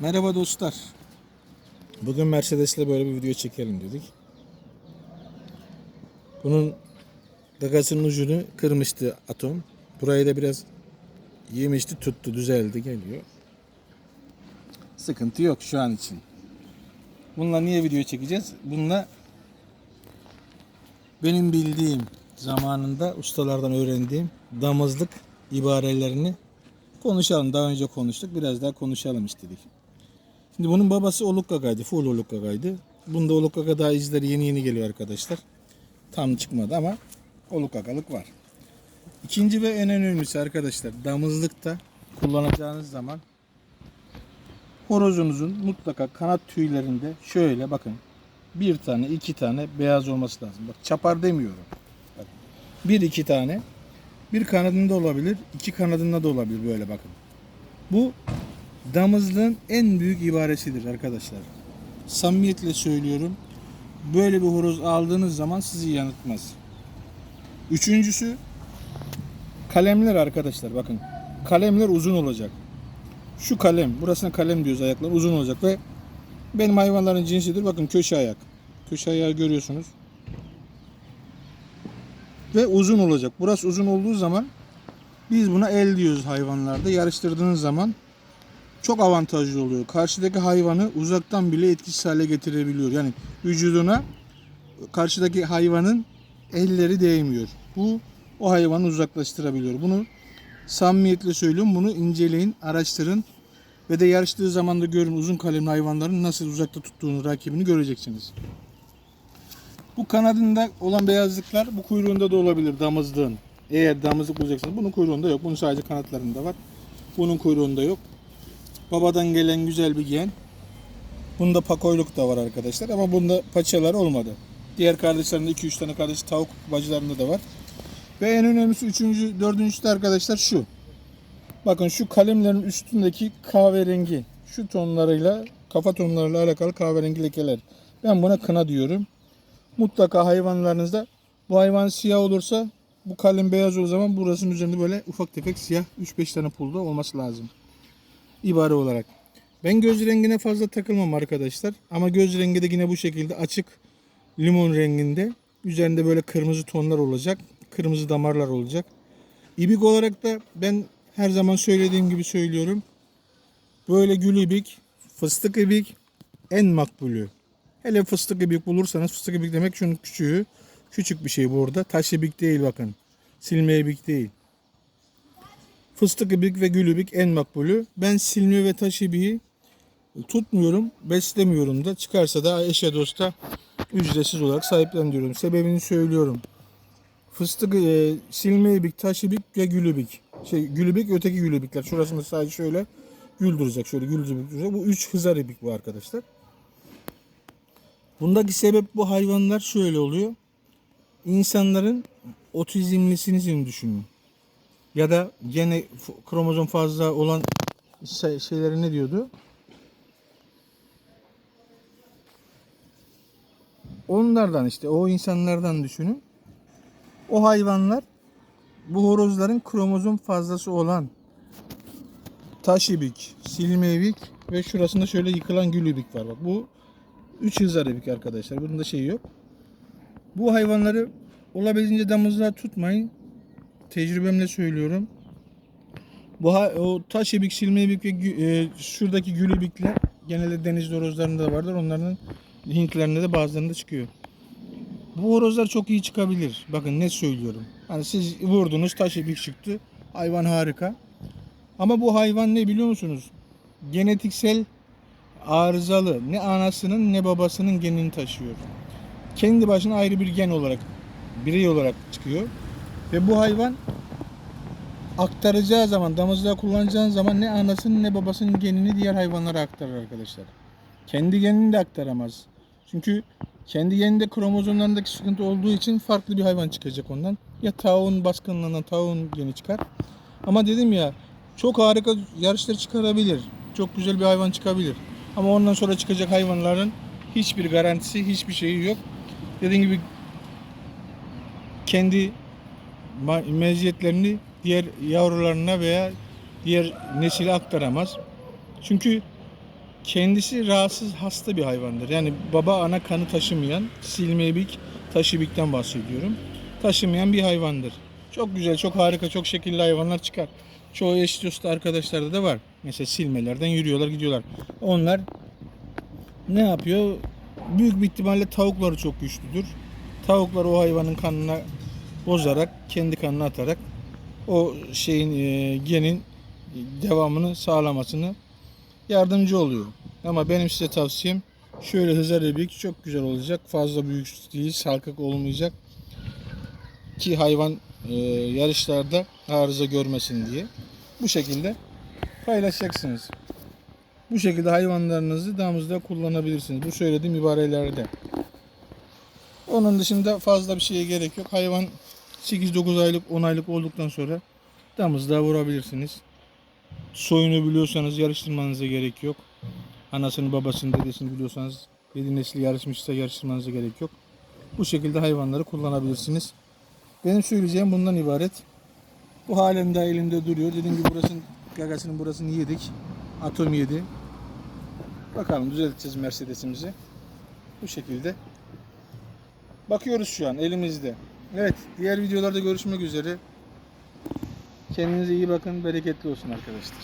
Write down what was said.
Merhaba dostlar. Bugün Mercedes'le böyle bir video çekelim dedik. Bunun gagasının ucunu kırmıştı atom. Burayı da biraz yemişti, tuttu, düzeldi, geliyor. Sıkıntı yok şu an için. Bununla niye video çekeceğiz? Bununla benim bildiğim zamanında ustalardan öğrendiğim damızlık ibarelerini konuşalım. Daha önce konuştuk. Biraz daha konuşalım istedik. Şimdi bunun babası Oluk Gaga'ydı. Full Oluk Gaga'ydı. Bunda Oluk Gaga daha izleri yeni yeni geliyor arkadaşlar. Tam çıkmadı ama Oluk Gaga'lık var. İkinci ve en önemlisi arkadaşlar damızlıkta kullanacağınız zaman horozunuzun mutlaka kanat tüylerinde şöyle bakın bir tane iki tane beyaz olması lazım. Bak çapar demiyorum. Bak, bir iki tane bir kanadında olabilir, iki kanadında da olabilir böyle bakın. Bu damızlığın en büyük ibaresidir arkadaşlar. Samimiyetle söylüyorum. Böyle bir horoz aldığınız zaman sizi yanıltmaz. Üçüncüsü kalemler arkadaşlar bakın. Kalemler uzun olacak. Şu kalem, burasına kalem diyoruz ayaklar uzun olacak ve benim hayvanların cinsidir. Bakın köşe ayak. Köşe ayağı görüyorsunuz. Ve uzun olacak. Burası uzun olduğu zaman biz buna el diyoruz hayvanlarda. Yarıştırdığınız zaman çok avantajlı oluyor. Karşıdaki hayvanı uzaktan bile etkisiz hale getirebiliyor. Yani vücuduna karşıdaki hayvanın elleri değmiyor. Bu o hayvanı uzaklaştırabiliyor. Bunu samimiyetle söylüyorum. Bunu inceleyin, araştırın ve de yarıştığı zaman da görün uzun kalemli hayvanların nasıl uzakta tuttuğunu, rakibini göreceksiniz. Bu kanadında olan beyazlıklar bu kuyruğunda da olabilir damızlığın. Eğer damızlık bulacaksınız. Bunun kuyruğunda yok. Bunun sadece kanatlarında var. Bunun kuyruğunda yok. Babadan gelen güzel bir gen. Bunda pakoyluk da var arkadaşlar ama bunda paçalar olmadı. Diğer kardeşlerinde 2-3 tane kardeş tavuk bacılarında da var. Ve en önemlisi üçüncü, dördüncüsü de arkadaşlar şu. Bakın şu kalemlerin üstündeki kahverengi, şu tonlarıyla, kafa tonlarıyla alakalı kahverengi lekeler. Ben buna kına diyorum. Mutlaka hayvanlarınızda bu hayvan siyah olursa bu kalem beyaz olduğu zaman burasının üzerinde böyle ufak tefek siyah 3-5 tane pulda olması lazım. İbare olarak. Ben göz rengine fazla takılmam arkadaşlar. Ama göz rengi de yine bu şekilde açık limon renginde. Üzerinde böyle kırmızı tonlar olacak. Kırmızı damarlar olacak. İbik olarak da ben her zaman söylediğim gibi söylüyorum. Böyle gül ibik, fıstık ibik en makbulü. Hele fıstık ibik bulursanız fıstık ibik demek şunun küçüğü. Küçük bir şey burada. Taş ibik değil bakın. Silme ibik değil. Fıstık ibik ve gül ibik en makbulü. Ben silme ve taş ibiği tutmuyorum, beslemiyorum da. Çıkarsa da eşe dosta ücretsiz olarak sahiplendiriyorum. Sebebini söylüyorum. Fıstık, e, silme ibik, taş ibik ve gül ibik. Şey, gül ibik, öteki gül ibikler. Şurasında sadece şöyle gül duracak. Şöyle gül duracak. Bu üç hızar ibik bu arkadaşlar. Bundaki sebep bu hayvanlar şöyle oluyor. İnsanların otizmlisini düşünün. Ya da gene kromozom fazla olan şey- şeyleri ne diyordu? Onlardan işte o insanlardan düşünün. O hayvanlar bu horozların kromozom fazlası olan taşibik, silmevik ve şurasında şöyle yıkılan gülübik var. Bak bu 3 hızar ibik arkadaşlar. Bunun da şeyi yok. Bu hayvanları olabildiğince damızlığa tutmayın. Tecrübemle söylüyorum. Bu o taş ibik, silme ibik ve e, şuradaki gül ibikler genelde deniz horozlarında da vardır. Onların linklerinde de bazılarında çıkıyor. Bu horozlar çok iyi çıkabilir. Bakın ne söylüyorum. Hani siz vurdunuz taş ibik çıktı. Hayvan harika. Ama bu hayvan ne biliyor musunuz? Genetiksel arızalı. Ne anasının ne babasının genini taşıyor. Kendi başına ayrı bir gen olarak, birey olarak çıkıyor. Ve bu hayvan aktaracağı zaman, damızlığa kullanacağın zaman ne anasının ne babasının genini diğer hayvanlara aktarır arkadaşlar. Kendi genini de aktaramaz. Çünkü kendi geninde kromozomlarındaki sıkıntı olduğu için farklı bir hayvan çıkacak ondan. Ya tavuğun baskınlığından tavuğun geni çıkar. Ama dedim ya çok harika yarışlar çıkarabilir. Çok güzel bir hayvan çıkabilir. Ama ondan sonra çıkacak hayvanların hiçbir garantisi, hiçbir şeyi yok. Dediğim gibi kendi meziyetlerini diğer yavrularına veya diğer nesile aktaramaz. Çünkü kendisi rahatsız hasta bir hayvandır. Yani baba ana kanı taşımayan silmebik, taşibikten bahsediyorum. Taşımayan bir hayvandır. Çok güzel, çok harika, çok şekilli hayvanlar çıkar. Çoğu eş dostu arkadaşlarda da var. Mesela silmelerden yürüyorlar, gidiyorlar. Onlar ne yapıyor? Büyük bir ihtimalle tavukları çok güçlüdür. Tavuklar o hayvanın kanına bozarak, kendi kanına atarak o şeyin e, genin devamını sağlamasını yardımcı oluyor. Ama benim size tavsiyem şöyle hızar ebik çok güzel olacak. Fazla büyük değil, salkak olmayacak. Ki hayvan e, yarışlarda arıza görmesin diye. Bu şekilde paylaşacaksınız. Bu şekilde hayvanlarınızı damızda kullanabilirsiniz. Bu söylediğim ibarelerde. Onun dışında fazla bir şeye gerek yok. Hayvan 8-9 aylık 10 aylık olduktan sonra damızda vurabilirsiniz. Soyunu biliyorsanız yarıştırmanıza gerek yok. Anasını babasını dedesini biliyorsanız yedi nesli yarışmışsa yarıştırmanıza gerek yok. Bu şekilde hayvanları kullanabilirsiniz. Benim söyleyeceğim bundan ibaret. Bu halen daha elimde duruyor. Dediğim gibi burasının gagasının burasını yedik. Atom yedi. Bakalım düzelteceğiz Mercedes'imizi. Bu şekilde. Bakıyoruz şu an elimizde. Evet diğer videolarda görüşmek üzere. Kendinize iyi bakın. Bereketli olsun arkadaşlar.